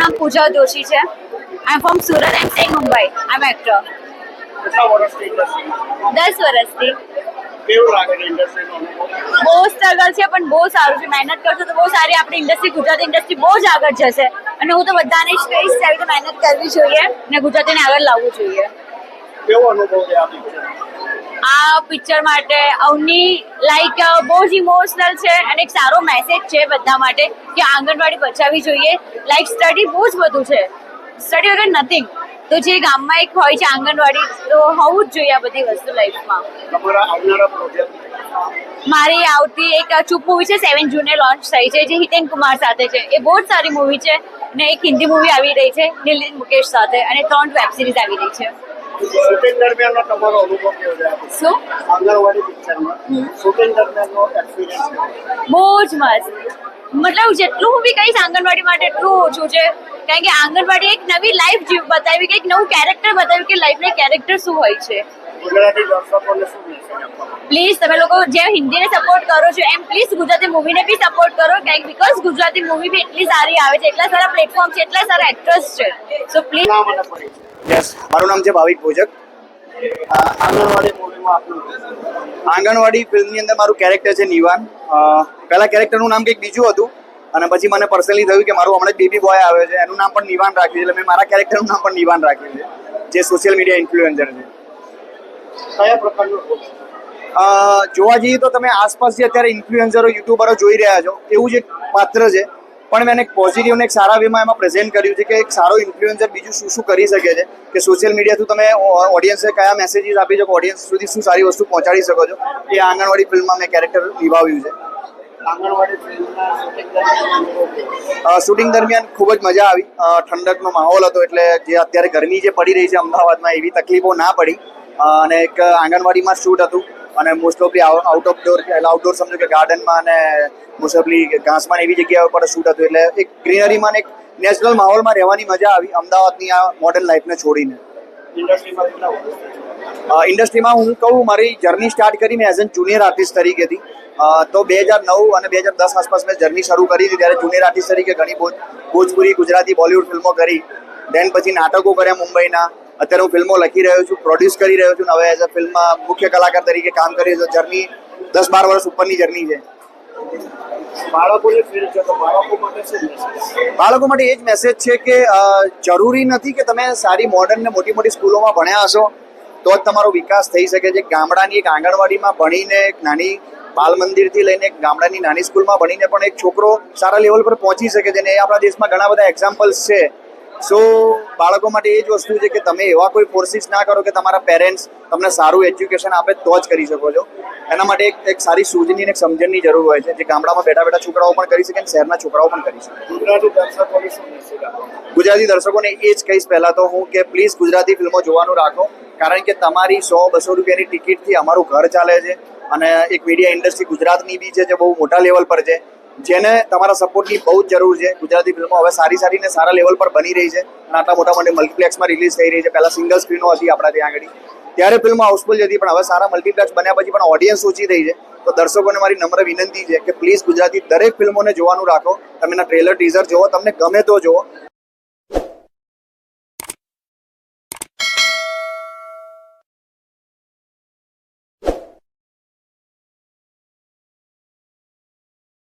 નામ પૂજા જોશી છે. I am from Surat and stay Mumbai I am actor દસ વર્ષથી. બહુ સ્ટ્રગલ છે પણ બહુ સારું છે. મહેનત કરશો તો બહુ સારી આપણી ઇન્ડસ્ટ્રી ગુજરાતી ઇન્ડસ્ટ્રી બહુ જ આગળ જશે. અને હું તો બધાને જ કહીશ કે આવી મહેનત કરવી જોઈએ અને ગુજરાતીને આગળ લાવવું જોઈએ. કેવો અનુભવ છે આ પિક્ચર માટે અવની લાઈક બહુ જ ઇમોશનલ છે અને એક સારો મેસેજ છે બધા માટે કે આંગણવાડી બચાવવી જોઈએ. લાઈક સ્ટડી બહુ જ બધું છે. સ્ટડી વગર નથિંગ તો જે ગામમાં એક હોય છે આંગણવાડી તો હોવું જ જોઈએ આ બધી વસ્તુ લાઈફમાં મારી આવતી એક ચૂપ મૂવી છે સેવન જૂને લોન્ચ થઈ છે જે હિતેન કુમાર સાથે છે. એ બહુ જ સારી મૂવી છે ને એક હિન્દી મૂવી આવી રહી છે નીલિન મુકેશ સાથે અને ત્રણ વેબ સિરીઝ આવી રહી છે. શૂટિંગ દરમિયાનનો તમારો અનુભવ કેવો રહ્યો શું? આંગણવાડી પિક્ચરમાં શૂટિંગ દરમિયાનનો એક્સપિરિયન્સ બહુ જ મસ્ત. મતલબ જેટલું હું બી કહીશ આંગણવાડી માટે એટલું ઓછું છે. કારણ કે આંગણવાડી એક નવી લાઈફ જીવ બતાવી કે એક નવું કેરેક્ટર બતાવ્યું કે લાઈફને કેરેક્ટર શું હોય છે. પ્લીઝ તમે લોકો જે હિન્દીને સપોર્ટ કરો છો એમ પ્લીઝ ગુજરાતી મૂવીને બી સપોર્ટ કરો કારણ બીકોઝ ગુજરાતી મૂવી બી એટલી સારી આવે છે એટલા સારા પ્લેટફોર્મ છે એટલા સારા એક્ટર્સ છે. સો પ્લીઝ યસ મારું નામ છે ભાવિક ભોજક. આ આંગણવાડી મૂવીમાં આંગણવાડી ફિલ્મની અંદર મારું કેરેક્ટર છે નિવાન. પહેલાં પહેલા કેરેક્ટરનું નામ કંઈક બીજું હતું અને પછી મને પર્સનલી થયું કે મારું હમણાં બેબી બોય આવ્યો છે. એનું નામ પણ નિવાન રાખ્યું છે. એટલે મેં મારા કેરેક્ટરનું નામ પણ નિવાન રાખ્યું છે જે સોશિયલ મીડિયા ઇન્ફ્લુએન્સર છે. કયા પ્રકારનું જોવા જઈએ તો તમે આસપાસ જે અત્યારે ઇન્ફ્લુએન્સરો યુટ્યુબરો જોઈ રહ્યા છો એવું જ એક પાત્ર છે. પણ મેં એક પોઝિટિવ ને એક સારા વેમાં એમાં પ્રેઝન્ટ કર્યું છે કે એક સારો ઇન્ફ્લુએન્સર બીજું શું શું કરી શકે છે. કે સોશિયલ મીડિયા થ્રુ તમે ઓડિયન્સને કયા મેસેજીસ આપી શકો ઓડિયન્સ સુધી શું સારી વસ્તુ પહોંચાડી શકો છો. એ આંગણવાડી ફિલ્મમાં મેં કેરેક્ટર નિભાવ્યું છે. શૂટિંગ દરમિયાન ખૂબ જ મજા આવી. ઠંડકનો માહોલ હતો એટલે જે અત્યારે ગરમી જે પડી રહી છે અમદાવાદમાં એવી તકલીફો ના પડી. અને એક આંગણવાડીમાં શૂટ હતું અને મોસ્ટ ઓફલી આઉટ ઓફ ડોર એટલે આઉટડોર સમજો કે ગાર્ડનમાં અને મોસ્ટ ઓફલી ઘાસમાં એવી જગ્યા ઉપર શૂટ હતું. એટલે એક ગ્રીનરીમાં એક નેચરલ માહોલમાં રહેવાની મજા આવી અમદાવાદની આ મોડર્ન લાઈફને છોડીને. ઇન્ડસ્ટ્રીમાં હું કહું મારી જર્ની સ્ટાર્ટ કરી મેં એઝ એન જુનિયર આર્ટિસ્ટ તરીકેથી હતી તો બે હજાર નવ અને બે હજાર દસ આસપાસ મેં જર્ની શરૂ કરી હતી. ત્યારે જુનિયર આર્ટિસ્ટ તરીકે ઘણી ભોજ ભોજપુરી ગુજરાતી બોલિવૂડ ફિલ્મો કરી. દેન પછી નાટકો કર્યા મુંબઈના. અત્યારે હું ફિલ્મો લખી રહ્યો છું પ્રોડ્યુસ કરી રહ્યો છું હવે એઝ અ ફિલ્મમાં મુખ્ય કલાકાર તરીકે કામ કરી રહ્યો છું. જર્ની દસ બાર વર્ષ ઉપરની જર્ની છે. બાળકો માટે એ જ મેસેજ છે કે જરૂરી નથી કે તમે સારી મોડર્ન ને મોટી મોટી સ્કૂલોમાં ભણ્યા હશો તો જ તમારો વિકાસ થઈ શકે છે. ગામડાની એક આંગણવાડીમાં ભણીને એક નાની બાલ મંદિરથી લઈને એક ગામડાની નાની સ્કૂલમાં ભણીને પણ એક છોકરો સારા લેવલ પર પહોંચી શકે છે. ને એ આપણા દેશમાં ઘણા બધા એક્ઝામ્પલ્સ છે. સો બાળકો માટે એ જ વસ્તુ છે કે તમે એવા કોઈ ફોર્સિસ ના કરો કે તમારા પેરેન્ટ્સ તમને સારું એજ્યુકેશન આપે તો જ કરી શકો છો. એના માટે એક એક સારી સૂઝની અને સમજણની જરૂર હોય છે. જે ગામડામાં બેઠા બેઠા છોકરાઓ પણ કરી શકે અને શહેરના છોકરાઓ પણ કરી શકે. ગુજરાતી દર્શકોને શું ગુજરાતી દર્શકોને એ જ કહીશ પહેલાં તો હું કે પ્લીઝ ગુજરાતી ફિલ્મો જોવાનું રાખો. કારણ કે તમારી સો બસો રૂપિયાની ટિકિટથી અમારું ઘર ચાલે છે. અને એક મીડિયા ઇન્ડસ્ટ્રી ગુજરાતની બી છે જે બહુ મોટા લેવલ પર છે. જેને તમારા સપોર્ટની બહુ જ જરૂર છે. ગુજરાતી ફિલ્મો હવે સારી સારી ને સારા લેવલ પર બની રહી છે અને આટલા મોટા મોટા મલ્ટીપ્લેક્સમાં રિલીઝ થઈ રહી છે. પહેલાં સિંગલ સ્ક્રીનો હતી આપણા ત્યાં આગળ. ત્યારે ફિલ્મ હાઉસફુલ હતી, પણ હવે સારા મલ્ટીપ્લેક્સ બન્યા પછી પણ ઓડિયન્સ ઓછી થઈ છે. તો દર્શકોને મારી નમ્ર વિનંતી છે કે પ્લીઝ ગુજરાતી દરેક ફિલ્મોને જોવાનું રાખો. તમે ટ્રેલર ટીઝર જુઓ તમને ગમે તો જુઓ